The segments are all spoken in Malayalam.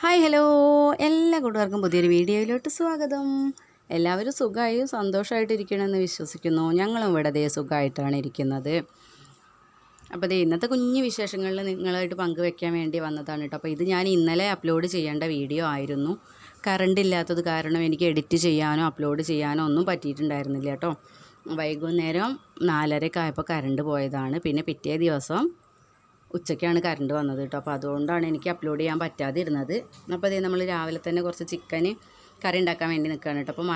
Hi hello. എല്ലാ കൂട്ടുകാർക്കും പുതിയൊരു വീഡിയോയിലോട്ട് സ്വാഗതം. എല്ലാവരും സുഖമായും? സന്തോഷമായിട്ടിരിക്കണമെന്ന് വിശ്വസിക്കുന്നു. ഞങ്ങളും ഇവിടെ ദേ സുഖമായിട്ടാണ് ഇരിക്കുന്നത്. അപ്പോൾ ദേ ഇന്നത്തെ കുഞ്ഞു വിശേഷങ്ങളിൽ നിങ്ങളായിട്ട് പങ്കുവെക്കാൻ വേണ്ടി വന്നതാണ് കേട്ടോ. അപ്പോൾ ഇത് ഞാൻ ഇന്നലെ അപ്ലോഡ് ചെയ്യേണ്ട വീഡിയോ ആയിരുന്നു. കറണ്ട് ഇല്ലാത്തത് കാരണം എനിക്ക് എഡിറ്റ് ചെയ്യാനോ അപ്ലോഡ് ചെയ്യാനോ ഒന്നും പറ്റിയിട്ടുണ്ടായിരുന്നില്ല കേട്ടോ. വൈകുന്നേരം നാലരക്കായപ്പോൾ കറണ്ട് പോയതാണ്. പിന്നെ പിറ്റേ ദിവസം ഉച്ചയ്ക്കാണ് കറണ്ട് വന്നത് കേട്ടോ. അപ്പോൾ അതുകൊണ്ടാണ് എനിക്ക് അപ്ലോഡ് ചെയ്യാൻ പറ്റാതിരുന്നത്. അപ്പോൾ അതേ നമ്മൾ രാവിലെ തന്നെ കുറച്ച് ചിക്കൻ കറി ഉണ്ടാക്കാൻ വേണ്ടി നിൽക്കുകയാണ് കേട്ടോ. അപ്പോൾ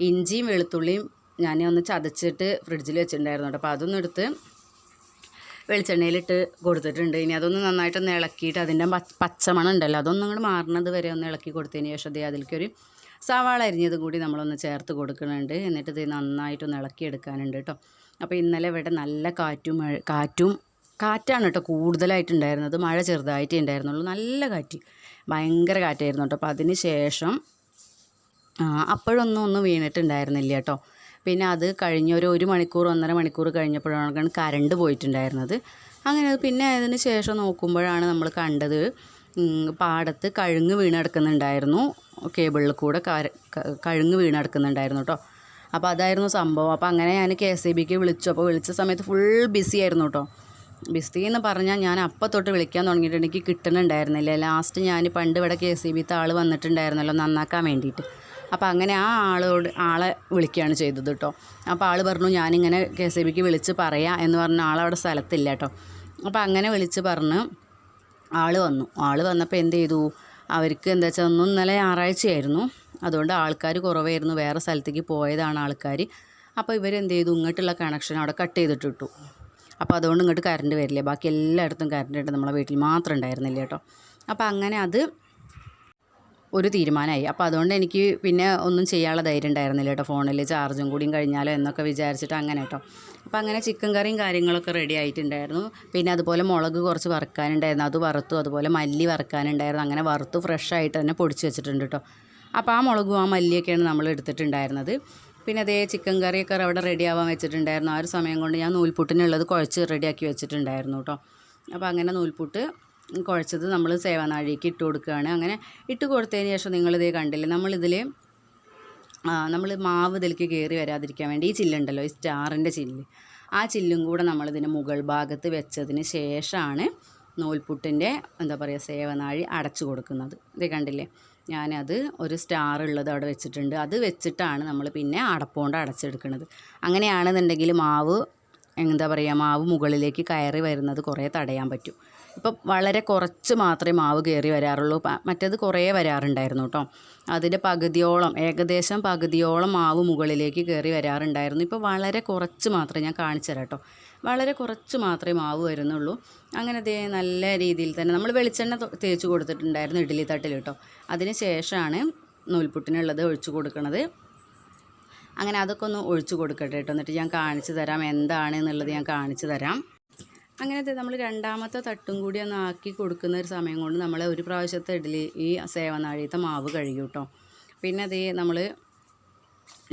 ഇഞ്ചിയും വെളുത്തുള്ളിയും ഞാൻ ഒന്ന് ചതച്ചിട്ട് ഫ്രിഡ്ജിൽ വെച്ചിട്ടുണ്ടായിരുന്നു കേട്ടോ. അപ്പോൾ അതൊന്നും എടുത്ത് വെളിച്ചെണ്ണയിലിട്ട് കൊടുത്തിട്ടുണ്ട്. ഇനി അതൊന്ന് നന്നായിട്ടൊന്ന് ഇളക്കിയിട്ട് അതിന്റെ പച്ചമണം ഉണ്ടല്ലോ അതൊന്നും അങ്ങോട്ട് മാറുന്നത് വരെ ഒന്ന് ഇളക്കി കൊടുത്തതിന് ശേഷം അതേ അതിലേക്കൊരു സവാള അരിഞ്ഞതും കൂടി നമ്മളൊന്ന് ചേർത്ത് കൊടുക്കുന്നുണ്ട്. എന്നിട്ട് ഇത് നന്നായിട്ടൊന്ന് ഇളക്കിയെടുക്കാനുണ്ട് കേട്ടോ. അപ്പോൾ ഇന്നലെ ഇവിടെ നല്ല കാറ്റും കാറ്റും കാറ്റാണ് കേട്ടോ കൂടുതലായിട്ടുണ്ടായിരുന്നത്. മഴ ചെറുതായിട്ടേ ഉണ്ടായിരുന്നുള്ളൂ. നല്ല കാറ്റ്. ഭയങ്കര കാറ്റായിരുന്നു കേട്ടോ. അപ്പോൾ അതിന് ശേഷം അപ്പോഴൊന്നും ഒന്നും വീണിട്ടുണ്ടായിരുന്നില്ല കേട്ടോ. പിന്നെ അത് കഴിഞ്ഞ ഒരു ഒരു മണിക്കൂർ ഒന്നര മണിക്കൂർ കഴിഞ്ഞപ്പോഴാണ് കറണ്ട് പോയിട്ടുണ്ടായിരുന്നത്. അങ്ങനെ പിന്നെ അതിന് ശേഷം നോക്കുമ്പോഴാണ് നമ്മൾ കണ്ടത് പാടത്ത് കഴുങ്ങ് വീണ് കിടക്കുന്നുണ്ടായിരുന്നു കേബിളിൽ കൂടെ കഴുങ്ങ് വീണ് കിടക്കുന്നുണ്ടായിരുന്നു കേട്ടോ. അപ്പോൾ അതായിരുന്നു സംഭവം. അപ്പോൾ അങ്ങനെ ഞാൻ കെ എസ് ഇ ബിക്ക് വിളിച്ചു. അപ്പോൾ വിളിച്ച സമയത്ത് ഫുൾ ബിസി ആയിരുന്നു കേട്ടോ. ബിസി എന്ന് പറഞ്ഞാൽ ഞാൻ അപ്പം തൊട്ട് വിളിക്കാൻ തുടങ്ങിയിട്ടുണ്ട് എനിക്ക് ലാസ്റ്റ് ഞാൻ പണ്ട് ഇവിടെ കെ സി ബിത്തെ ആൾ വന്നിട്ടുണ്ടായിരുന്നല്ലോ നന്നാക്കാൻ വേണ്ടിയിട്ട്. അപ്പോൾ അങ്ങനെ ആ ആളോട് ആളെ വിളിക്കുകയാണ് ചെയ്തത് കേട്ടോ അപ്പോൾ ആൾ പറഞ്ഞു ഞാനിങ്ങനെ കെ സി ബിക്ക് വിളിച്ച് പറയാം എന്ന് പറഞ്ഞ ആളവിടെ സ്ഥലത്തില്ല കേട്ടോ അപ്പോൾ അങ്ങനെ വിളിച്ച് പറഞ്ഞ് ആൾ വന്നു. ആൾ വന്നപ്പോൾ എന്ത് ചെയ്തു? അവർക്ക് എന്താ വെച്ചാൽ ഒന്നും ഇന്നലെ ഞായറാഴ്ചയായിരുന്നു. അതുകൊണ്ട് ആൾക്കാർ കുറവായിരുന്നു. വേറെ സ്ഥലത്തേക്ക് പോയതാണ് ആൾക്കാർ അപ്പോൾ ഇവരെന്ത് ചെയ്തു? ഇങ്ങോട്ടുള്ള കണക്ഷൻ അവിടെ കട്ട് ചെയ്തിട്ട് ഇട്ടു. അപ്പോൾ അതുകൊണ്ട് ഇങ്ങോട്ട് കറണ്ട് വരില്ല. ബാക്കി എല്ലായിടത്തും കറണ്ട് ഉണ്ട് നമ്മളെ വീട്ടിൽ മാത്രം ഉണ്ടായിരുന്നില്ല കേട്ടോ. അപ്പോൾ അങ്ങനെ അത് ഒരു തീരുമാനമായി. അപ്പോൾ അതുകൊണ്ട് എനിക്ക് പിന്നെ ഒന്നും ചെയ്യാനുള്ള ധൈര്യം ഉണ്ടായിരുന്നില്ല കേട്ടോ. ഫോണിൽ ചാർജും കൂടിയും കഴിഞ്ഞാലോ എന്നൊക്കെ വിചാരിച്ചിട്ട് അങ്ങനെ കേട്ടോ. അപ്പോൾ അങ്ങനെ ചിക്കൻ കറിയും കാര്യങ്ങളൊക്കെ റെഡി ആയിട്ടുണ്ടായിരുന്നു. പിന്നെ അതുപോലെ മുളക് കുറച്ച് വറുക്കാനുണ്ടായിരുന്നു. അത് വറുത്തു അതുപോലെ മല്ലി വറുക്കാനുണ്ടായിരുന്നു. അങ്ങനെ വറുത്തു ഫ്രഷ് ആയിട്ട് തന്നെ പൊടിച്ച് വെച്ചിട്ടുണ്ട് കേട്ടോ. അപ്പോൾ ആ മുളകും ആ മല്ലിയൊക്കെയാണ് നമ്മൾ എടുത്തിട്ടുണ്ടായിരുന്നത്. പിന്നെ അതേ ചിക്കൻ കറിയൊക്കെ അവിടെ റെഡി ആവാൻ വെച്ചിട്ടുണ്ടായിരുന്നു. ആ ഒരു സമയം കൊണ്ട് ഞാൻ നൂൽപുട്ടിനുള്ളത് കുഴച്ച് റെഡിയാക്കി വെച്ചിട്ടുണ്ടായിരുന്നു കേട്ടോ അപ്പോൾ അങ്ങനെ നൂൽപുട്ട് കുഴച്ചത് നമ്മൾ സേവനാഴിക്ക് ഇട്ട് കൊടുക്കുകയാണ് അങ്ങനെ ഇട്ട് കൊടുത്തതിന് ശേഷം നിങ്ങളിതേ കണ്ടില്ലേ നമ്മളിതിൽ നമ്മൾ മാവ് ഇതിലേക്ക് കയറി വരാതിരിക്കാൻ വേണ്ടി ഈ ചില്ലുണ്ടല്ലോ ഈ സ്റ്റാറിന്റെ ചില്ല്. ആ ചില്ലും കൂടെ നമ്മളിതിന്റെ മുകൾ ഭാഗത്ത് വെച്ചതിന് ശേഷമാണ് നൂൽപുട്ടിന്റെ എന്താ പറയുക സേവനാഴി അടച്ചു കൊടുക്കുന്നത്. ഇത് കണ്ടില്ലേ? ഞാനത് ഒരു സ്റ്റാർ ഉള്ളത് അവിടെ വെച്ചിട്ടുണ്ട്. അത് വെച്ചിട്ടാണ് നമ്മൾ പിന്നെ അടപ്പുകൊണ്ട് അടച്ചെടുക്കുന്നത് അങ്ങനെയാണെന്നുണ്ടെങ്കിൽ മാവ് എന്താ പറയുക മാവ് മുകളിലേക്ക് കയറി വരുന്നത് കുറേ തടയാൻ പറ്റും. ഇപ്പം വളരെ കുറച്ച് മാത്രമേ മാവ് കയറി വരാറുള്ളൂ. മറ്റേത് കുറേ വരാറുണ്ടായിരുന്നു കേട്ടോ. അതിന്റെ പകുതിയോളം ഏകദേശം പകുതിയോളം മാവ് മുകളിലേക്ക് കയറി വരാറുണ്ടായിരുന്നു. ഇപ്പോൾ വളരെ കുറച്ച് മാത്രമേ ഞാൻ കാണിച്ചു തരാം കേട്ടോ. വളരെ കുറച്ച് മാത്രമേ മാവ് വരുന്നുള്ളൂ. അങ്ങനെ അതേ നല്ല രീതിയിൽ തന്നെ നമ്മൾ വെളിച്ചെണ്ണ തേച്ച് കൊടുത്തിട്ടുണ്ടായിരുന്നു ഇഡ്ഡലി തട്ടിൽ കേട്ടോ. അതിന് ശേഷമാണ് നൂൽപുട്ടിനുള്ളത് ഒഴിച്ചു കൊടുക്കുന്നത് അങ്ങനെ അതൊക്കെ ഒന്ന് ഒഴിച്ചു കൊടുക്കട്ടെ കേട്ടോ. എന്നിട്ട് ഞാൻ കാണിച്ചു തരാം എന്താണ് എന്നുള്ളത് ഞാൻ കാണിച്ചു തരാം. അങ്ങനെ നമ്മൾ രണ്ടാമത്തെ തട്ടും കൂടി ഒന്ന് ആക്കി കൊടുക്കുന്ന ഒരു സമയം കൊണ്ട് നമ്മൾ ഒരു പ്രാവശ്യത്തെ ഇഡ്ഡലി ഈ സേവനാഴിയത്തെ മാവ് കഴുകി കേട്ടോ. പിന്നെ അതേ നമ്മൾ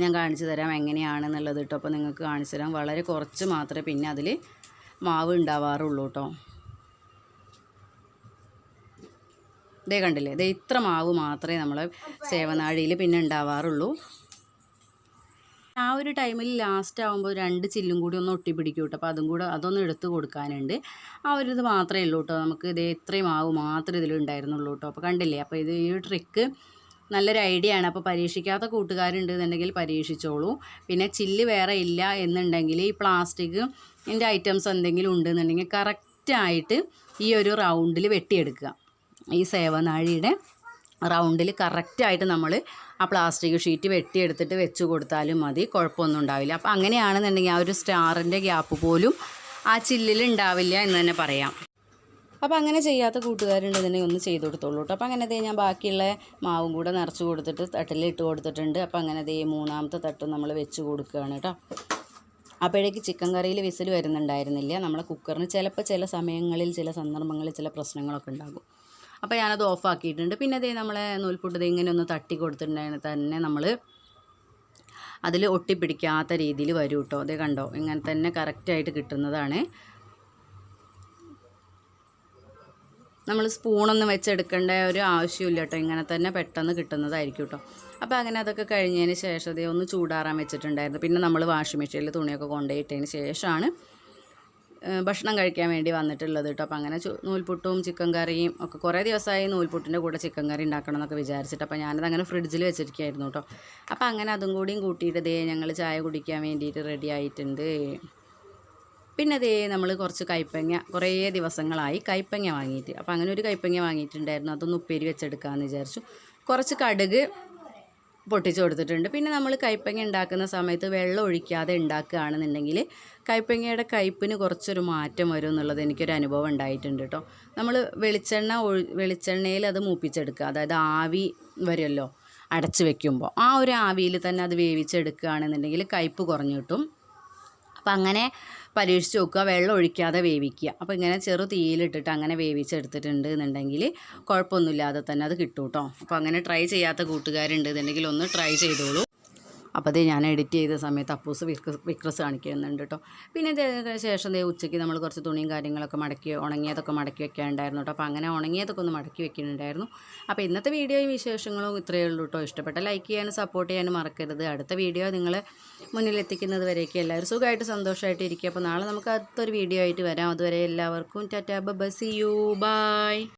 ഞാൻ കാണിച്ചു തരാം എങ്ങനെയാണെന്നുള്ളത് കേട്ടോ. അപ്പോൾ നിങ്ങൾക്ക് കാണിച്ചു തരാം. വളരെ കുറച്ച് മാത്രമേ പിന്നെ അതിൽ മാവ് ഉണ്ടാവാറുള്ളൂ കേട്ടോ. ഇതേ കണ്ടില്ലേ? ഇതേ ഇത്ര മാവ് മാത്രമേ നമ്മൾ സേവനാഴിയിൽ പിന്നെ ഉണ്ടാവാറുള്ളൂ. ആ ഒരു ടൈമിൽ ലാസ്റ്റ് ആകുമ്പോൾ രണ്ട് ചില്ലും കൂടി ഒന്ന് ഒട്ടിപ്പിടിക്കും കേട്ടോ. അപ്പോൾ അതും കൂടെ അതൊന്ന് എടുത്ത് കൊടുക്കാനുണ്ട്. ആ ഒരു ഇത് മാത്രമേ ഉള്ളൂ കേട്ടോ. നമുക്ക് ഇത് ഇത്രയും മാവ് മാത്രമേ ഇതിലുണ്ടായിരുന്നുള്ളൂ കേട്ടോ. അപ്പോൾ കണ്ടില്ലേ? അപ്പോൾ ഇത് ഈ ട്രിക്ക് നല്ലൊരു ഐഡിയ ആണ്. അപ്പോൾ പരീക്ഷിക്കാത്ത കൂട്ടുകാരുണ്ട് എന്നുണ്ടെങ്കിൽ പരീക്ഷിച്ചോളൂ. പിന്നെ ചില്ല് വേറെ ഇല്ല എന്നുണ്ടെങ്കിൽ ഈ പ്ലാസ്റ്റിക് ഇതിന്റെ ഐറ്റംസ് എന്തെങ്കിലും ഉണ്ടെന്നുണ്ടെങ്കിൽ കറക്റ്റായിട്ട് ഈ ഒരു റൗണ്ടിൽ വെട്ടിയെടുക്കുക. ഈ സേവനാഴിയുടെ റൗണ്ടിൽ കറക്റ്റായിട്ട് നമ്മൾ ആ പ്ലാസ്റ്റിക് ഷീറ്റ് വെട്ടിയെടുത്തിട്ട് വെച്ച് കൊടുത്താലും മതി. കുഴപ്പമൊന്നും ഉണ്ടാവില്ല. അപ്പോൾ അങ്ങനെയാണെന്നുണ്ടെങ്കിൽ ആ ഒരു സ്റ്റാറിന്റെ ഗ്യാപ്പ് പോലും ആ ചില്ലിൽ ഉണ്ടാവില്ല എന്ന് തന്നെ പറയാം. അപ്പോൾ അങ്ങനെ ചെയ്യാത്ത കൂട്ടുകാരുണ്ടെന്നുണ്ടെങ്കിൽ ഒന്ന് ചെയ്ത് കൊടുത്തോളൂ കേട്ടോ അപ്പോൾ അങ്ങനെ ദേ ഞാൻ ബാക്കിയുള്ള മാവും കൂടെ നിറച്ച് കൊടുത്തിട്ട് തട്ടിലിട്ട് കൊടുത്തിട്ടുണ്ട്. അപ്പോൾ അങ്ങനെ ദേ മൂന്നാമത്തെ തട്ടും നമ്മൾ വെച്ച് കൊടുക്കുകയാണ് കേട്ടോ അപ്പോഴേക്ക് ചിക്കൻ കറിയിൽ വിസിൽ വരുന്നുണ്ടായിരുന്നില്ല. നമ്മളെ കുക്കറിന് ചിലപ്പോൾ ചില സമയങ്ങളിൽ ചില സന്ദർഭങ്ങളിൽ ചില പ്രശ്നങ്ങളൊക്കെ ഉണ്ടാകും. അപ്പോൾ ഞാനത് ഓഫാക്കിയിട്ടുണ്ട് പിന്നെ അതേ നമ്മളെ നൂൽപുട്ട് ദേ ഇങ്ങനെ ഒന്ന് തട്ടി കൊടുത്തിട്ടുണ്ടായിരുന്നു തന്നെ നമ്മൾ അതിൽ ഒട്ടിപ്പിടിക്കാത്ത രീതിയിൽ വരും കേട്ടോ അതേ കണ്ടോ? ഇങ്ങനെ തന്നെ കറക്റ്റായിട്ട് കിട്ടുന്നതാണ്. നമ്മൾ സ്പൂണൊന്നും വെച്ചെടുക്കേണ്ട ഒരു ആവശ്യമില്ല കേട്ടോ. ഇങ്ങനെ തന്നെ പെട്ടെന്ന് കിട്ടുന്നതായിരിക്കും കേട്ടോ. അപ്പോൾ അങ്ങനെ അതൊക്കെ കഴിഞ്ഞതിന് ശേഷം അതേ ഒന്ന് ചൂടാറാൻ വെച്ചിട്ടുണ്ടായിരുന്നു. പിന്നെ നമ്മൾ വാഷിംഗ് മെഷീനിൽ തുണിയൊക്കെ കൊണ്ടുപോയിട്ടതിന് ശേഷമാണ് ഭക്ഷണം കഴിക്കാൻ വേണ്ടി വന്നിട്ടുള്ളത് കേട്ടോ. അപ്പോൾ അങ്ങനെ നൂൽപുട്ടും ചിക്കൻ കറിയും ഒക്കെ കുറേ ദിവസമായി നൂൽപുട്ടിന്റെ കൂടെ ചിക്കൻ കറി ഉണ്ടാക്കണം എന്നൊക്കെ വിചാരിച്ചിട്ട് അപ്പോൾ ഞാനത് അങ്ങനെ ഫ്രിഡ്ജിൽ വെച്ചിരിക്കുകയായിരുന്നു കേട്ടോ. അപ്പോൾ അങ്ങനെ അതും കൂടിയും കൂട്ടിയിട്ട് ദേ ഞങ്ങൾ ചായ കുടിക്കാൻ വേണ്ടിയിട്ട് റെഡി ആയിട്ടുണ്ട്. പിന്നെ അതേ നമ്മൾ കുറച്ച് കൈപ്പങ്ങ കുറേ ദിവസങ്ങളായി കൈപ്പങ്ങ വാങ്ങിയിട്ട് അപ്പോൾ അങ്ങനെ ഒരു കൈപ്പങ്ങ വാങ്ങിയിട്ടുണ്ടായിരുന്നു. അതൊന്ന് ഉപ്പേരി വെച്ചെടുക്കാമെന്ന് വിചാരിച്ചു. കുറച്ച് കടുക് പൊട്ടിച്ചു കൊടുത്തിട്ടുണ്ട്. പിന്നെ നമ്മൾ കൈപ്പങ്ങ ഉണ്ടാക്കുന്ന സമയത്ത് വെള്ളം ഒഴിക്കാതെ ഉണ്ടാക്കുകയാണെന്നുണ്ടെങ്കിൽ കൈപ്പങ്ങയുടെ കയ്പ്പിന് കുറച്ചൊരു മാറ്റം വരും എന്നുള്ളത് എനിക്കൊരു അനുഭവം ഉണ്ടായിട്ടുണ്ട് കേട്ടോ. നമ്മൾ വെളിച്ചെണ്ണ വെളിച്ചെണ്ണയിൽ അത് മൂപ്പിച്ചെടുക്കുക. അതായത് ആവി വരുമല്ലോ അടച്ചു വെക്കുമ്പോൾ ആ ഒരു ആവിയിൽ തന്നെ അത് വേവിച്ചെടുക്കുകയാണെന്നുണ്ടെങ്കിൽ കയ്പ്പ് കുറഞ്ഞു കിട്ടും. അപ്പം അങ്ങനെ പരീക്ഷിച്ച് നോക്കുക. വെള്ളം ഒഴിക്കാതെ വേവിക്കുക. അപ്പോൾ ഇങ്ങനെ ചെറു തീയിലിട്ടിട്ട് അങ്ങനെ വേവിച്ചെടുത്തിട്ടുണ്ട് എന്നുണ്ടെങ്കിൽ കുഴപ്പമൊന്നുമില്ലാതെ തന്നെ അത് കിട്ടും കേട്ടോ അപ്പോൾ അങ്ങനെ ട്രൈ ചെയ്യാത്ത കൂട്ടുകാരുണ്ട് എന്നുണ്ടെങ്കിൽ ഒന്ന് ട്രൈ ചെയ്തോളൂ. അപ്പോൾ അത് ഞാൻ എഡിറ്റ് ചെയ്ത സമയത്ത് അപ്പൂസ് വിക്രസ് വിക്രസ് കാണിക്കുന്നുണ്ട് കേട്ടോ പിന്നെ ശേഷം ഉച്ചയ്ക്ക് നമ്മൾ കുറച്ച് തുണിയും കാര്യങ്ങളൊക്കെ മടക്കി ഉണങ്ങിയതൊക്കെ മടക്കി വെക്കാനുണ്ടായിരുന്നു കേട്ടോ അപ്പോൾ അങ്ങനെ ഉണങ്ങിയതൊക്കെ ഒന്ന് മടക്കി വെക്കുന്നുണ്ടായിരുന്നു. അപ്പോൾ ഇന്നത്തെ വീഡിയോയും വിശേഷങ്ങളും ഇത്രയേ ഉള്ളൂ കേട്ടോ ഇഷ്ടപ്പെട്ട ലൈക്ക് ചെയ്യാനും സപ്പോർട്ട് ചെയ്യാനും മറക്കരുത്. അടുത്ത വീഡിയോ നിങ്ങൾ മുന്നിലെത്തിക്കുന്നത് വരെയൊക്കെ എല്ലാവരും സുഖമായിട്ട് സന്തോഷമായിട്ട് ഇരിക്കുക. അപ്പോൾ നാളെ നമുക്ക് അടുത്തൊരു വീഡിയോ ആയിട്ട് വരാം. അതുവരെ എല്ലാവർക്കും tata bye see you bye.